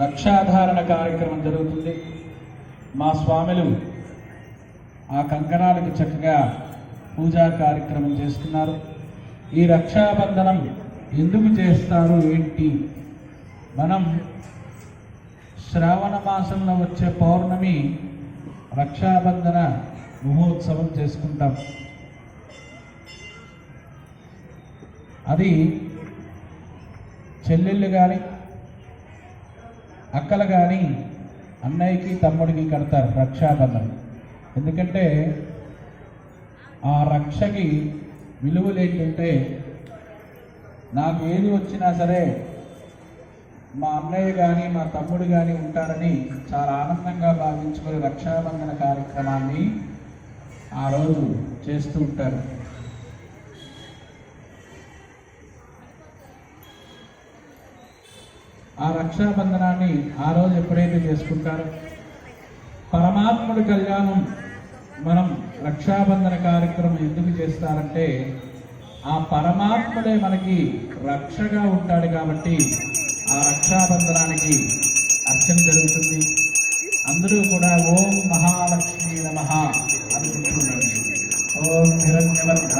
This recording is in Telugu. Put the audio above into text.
రక్షాధారణ కార్యక్రమం జరుగుతుంది. మా స్వాములు ఆ కంకణాలకు చక్కగా పూజా కార్యక్రమం చేస్తున్నారు. ఈ రక్షాబంధనం ఎందుకు చేస్తారు ఏంటి? మనం శ్రావణ మాసంలో వచ్చే పౌర్ణమి రక్షాబంధన మహోత్సవం చేసుకుంటాం. అది చెల్లెళ్ళు కానీ అక్కలు కానీ అన్నయ్యకి తమ్ముడికి కడతారు రక్షాబంధం. ఎందుకంటే ఆ రక్షకి విలువలు ఏంటంటే నాకు ఏది వచ్చినా సరే మా అన్నయ్య కానీ మా తమ్ముడు కానీ ఉంటారని చాలా ఆనందంగా భావించుకుని రక్షాబంధన కార్యక్రమాన్ని ఆ రోజు చేస్తూ ఉంటారు. ఆ రక్షాబంధనాన్ని ఆ రోజు ఎప్పుడైతే చేసుకుంటారో? పరమాత్ముడి కళ్యాణం మనం రక్షాబంధన కార్యక్రమం ఎందుకు చేస్తారంటే ఆ పరమాత్ముడే మనకి రక్షగా ఉంటాడు కాబట్టి ఆ రక్షాబంధనానికి అర్చన జరుగుతుంది. అందరూ కూడా ఓం మహాలక్ష్మి నమ అనుకుంటున్నాడు ఓం హిరణ్యవర్ధ